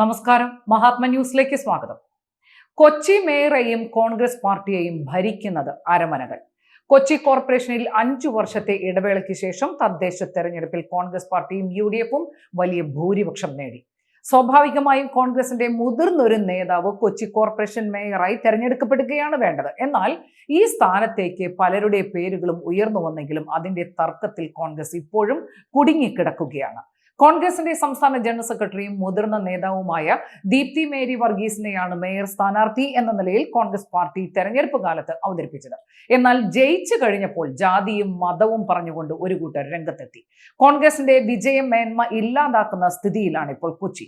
നമസ്കാരം. മഹാത്മ ന്യൂസിലേക്ക് സ്വാഗതം. കൊച്ചി മേയറെയും കോൺഗ്രസ് പാർട്ടിയെയും ഭരിക്കുന്നത് അരമനകൾ. കൊച്ചി കോർപ്പറേഷനിൽ അഞ്ചു വർഷത്തെ ഇടവേളയ്ക്ക് ശേഷം തദ്ദേശ തെരഞ്ഞെടുപ്പിൽ കോൺഗ്രസ് പാർട്ടിയും യു ഡി എഫും വലിയ ഭൂരിപക്ഷം നേടി. സ്വാഭാവികമായും കോൺഗ്രസിന്റെ മുതിർന്നൊരു നേതാവ് കൊച്ചി കോർപ്പറേഷൻ മേയറായി തെരഞ്ഞെടുക്കപ്പെടുകയാണ് വേണ്ടത്. എന്നാൽ ഈ സ്ഥാനത്തേക്ക് പലരുടെ പേരുകളും ഉയർന്നു വന്നെങ്കിലും അതിന്റെ തർക്കത്തിൽ കോൺഗ്രസ് ഇപ്പോഴും കുടുങ്ങിക്കിടക്കുകയാണ്. കോൺഗ്രസിന്റെ സംസ്ഥാന ജനറൽ സെക്രട്ടറിയും മുതിർന്ന നേതാവുമായ ദീപ്തി മേരി വർഗീസിനെയാണ് മേയർ സ്ഥാനാർത്ഥി എന്ന നിലയിൽ കോൺഗ്രസ് പാർട്ടി തെരഞ്ഞെടുപ്പ് കാലത്ത് അവതരിപ്പിച്ചത്. എന്നാൽ ജയിച്ചു കഴിഞ്ഞപ്പോൾ ജാതിയും മതവും പറഞ്ഞുകൊണ്ട് ഒരു കൂട്ടർ രംഗത്തെത്തി. കോൺഗ്രസിന്റെ വിജയം മേന്മ ഇല്ലാതാക്കുന്ന സ്ഥിതിയിലാണ് ഇപ്പോൾ കൊച്ചി.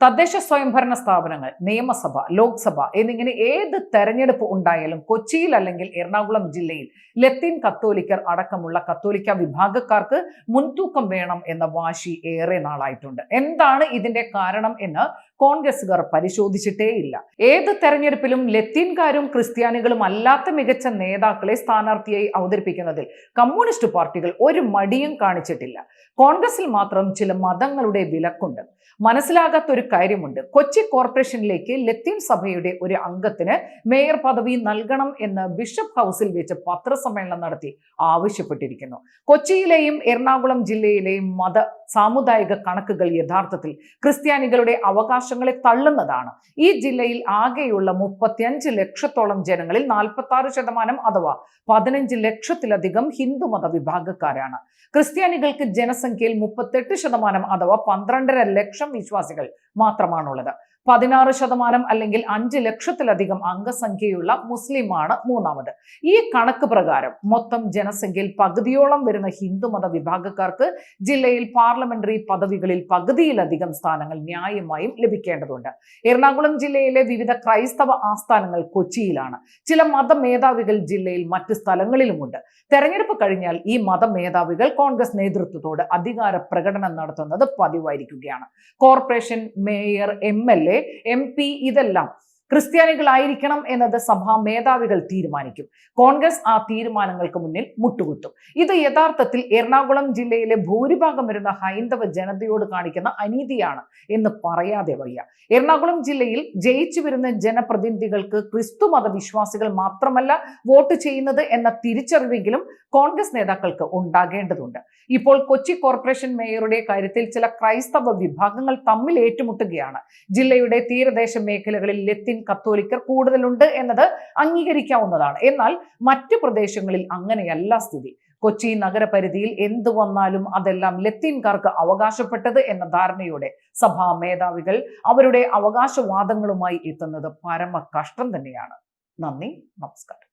തദ്ദേശ സ്വയംഭരണ സ്ഥാപനങ്ങൾ നിയമസഭ ലോക്സഭ എന്നിങ്ങനെ ഏത് തെരഞ്ഞെടുപ്പ് ഉണ്ടായാലും കൊച്ചിയിൽ അല്ലെങ്കിൽ എറണാകുളം ജില്ലയിൽ ലത്തീൻ കത്തോലിക്കർ അടക്കമുള്ള കത്തോലിക്ക വിഭാഗക്കാർക്ക് മുൻതൂക്കം വേണം എന്ന വാശി ഏറെ നാളായിട്ടുണ്ട്. എന്താണ് ഇതിന്റെ കാരണം എന്ന് കോൺഗ്രസുകാർ പരിശോധിച്ചിട്ടേയില്ല. ഏത് തെരഞ്ഞെടുപ്പിലും ലത്തീൻകാരും ക്രിസ്ത്യാനികളും അല്ലാത്ത മികച്ച നേതാക്കളെ സ്ഥാനാർത്ഥിയായി അവതരിപ്പിക്കുന്നതിൽ കമ്മ്യൂണിസ്റ്റ് പാർട്ടികൾ ഒരു മടിയും കാണിച്ചിട്ടില്ല. കോൺഗ്രസിൽ മാത്രം ചില മതങ്ങളുടെ വിലക്കുണ്ട്. മനസ്സിലാകാത്ത ഒരു കാര്യമുണ്ട്. കൊച്ചി കോർപ്പറേഷനിലേക്ക് ലത്തീൻ സഭയുടെ ഒരു അംഗത്തിന് മേയർ പദവി നൽകണം എന്ന് ബിഷപ്പ് ഹൗസിൽ വെച്ച് പത്രസമ്മേളനം നടത്തി ആവശ്യപ്പെട്ടിരിക്കുന്നു. കൊച്ചിയിലെയും എറണാകുളം ജില്ലയിലെയും മത സാമുദായിക കണക്കുകൾ യഥാർത്ഥത്തിൽ ക്രിസ്ത്യാനികളുടെ അവകാശങ്ങളെ തള്ളുന്നതാണ്. ഈ ജില്ലയിൽ ആകെയുള്ള മുപ്പത്തിയഞ്ച് ലക്ഷത്തോളം ജനങ്ങളിൽ നാൽപ്പത്തി ആറ് ശതമാനം അഥവാ പതിനഞ്ച് ലക്ഷത്തിലധികം ഹിന്ദുമത വിഭാഗക്കാരാണ്. ക്രിസ്ത്യാനികൾക്ക് ജനസംഖ്യയിൽ മുപ്പത്തെട്ട് ശതമാനം അഥവാ പന്ത്രണ്ടര ലക്ഷം വിശ്വാസികൾ മാത്രമാണുള്ളത്. പതിനാറ് ശതമാനം അല്ലെങ്കിൽ അഞ്ച് ലക്ഷത്തിലധികം അംഗസംഖ്യയുള്ള മുസ്ലിമാണ് മൂന്നാമത്. ഈ കണക്ക് പ്രകാരം മൊത്തം ജനസംഖ്യയിൽ പകുതിയോളം വരുന്ന ഹിന്ദുമത വിഭാഗക്കാർക്ക് ജില്ലയിൽ പാർലമെന്ററി പദവികളിൽ പകുതിയിലധികം സ്ഥാനങ്ങൾ ന്യായമായും ലഭിക്കേണ്ടതുണ്ട്. എറണാകുളം ജില്ലയിലെ വിവിധ ക്രൈസ്തവ ആസ്ഥാനങ്ങൾ കൊച്ചിയിലാണ്. ചില മതമേധാവികൾ ജില്ലയിൽ മറ്റ് സ്ഥലങ്ങളിലുമുണ്ട്. തെരഞ്ഞെടുപ്പ് കഴിഞ്ഞാൽ ഈ മതമേധാവികൾ കോൺഗ്രസ് നേതൃത്വത്തോട് അധികാര പ്രകടനം നടത്തുന്നത് പതിവായിരിക്കുകയാണ്. Corporation mayor M L A MLA MP இதெல்லாம். ക്രിസ്ത്യാനികളായിരിക്കണം എന്നത് സഭാ മേധാവികൾ തീരുമാനിക്കും. കോൺഗ്രസ് ആ തീരുമാനങ്ങൾക്ക് മുന്നിൽ മുട്ടുകുത്തും. ഇത് യഥാർത്ഥത്തിൽ എറണാകുളം ജില്ലയിലെ ഭൂരിഭാഗം വരുന്ന ഹൈന്ദവ ജനതയോട് കാണിക്കുന്ന അനീതിയാണ് എന്ന് പറയാതെ വയ്യ. എറണാകുളം ജില്ലയിൽ ജയിച്ചു വരുന്ന ജനപ്രതിനിധികൾക്ക് ക്രിസ്തു മതവിശ്വാസികൾ മാത്രമല്ല വോട്ട് ചെയ്യുന്നത് എന്ന തിരിച്ചറിവെങ്കിലും കോൺഗ്രസ് നേതാക്കൾക്ക് ഉണ്ടാകേണ്ടതുണ്ട്. ഇപ്പോൾ കൊച്ചി കോർപ്പറേഷൻ മേയറുടെ കാര്യത്തിൽ ചില ക്രൈസ്തവ വിഭാഗങ്ങൾ തമ്മിൽ ഏറ്റുമുട്ടുകയാണ്. ജില്ലയുടെ തീരദേശ മേഖലകളിൽ ലത്തിൻ കത്തോലിക്കർ കൂടുതലുണ്ട് എന്നത് അംഗീകരിക്കാവുന്നതാണ്. എന്നാൽ മറ്റു പ്രദേശങ്ങളിൽ അങ്ങനെയല്ല സ്ഥിതി. കൊച്ചി നഗരപരിധിയിൽ എന്തു വന്നാലും അതെല്ലാം ലത്തീൻകാർക്ക് അവകാശപ്പെട്ടത് എന്ന ധാരണയോടെ സഭാ മേധാവികൾ അവരുടെ അവകാശവാദങ്ങളുമായി എത്തുന്നത് പരമ കഷ്ടം തന്നെയാണ്. നന്ദി നമസ്കാരം.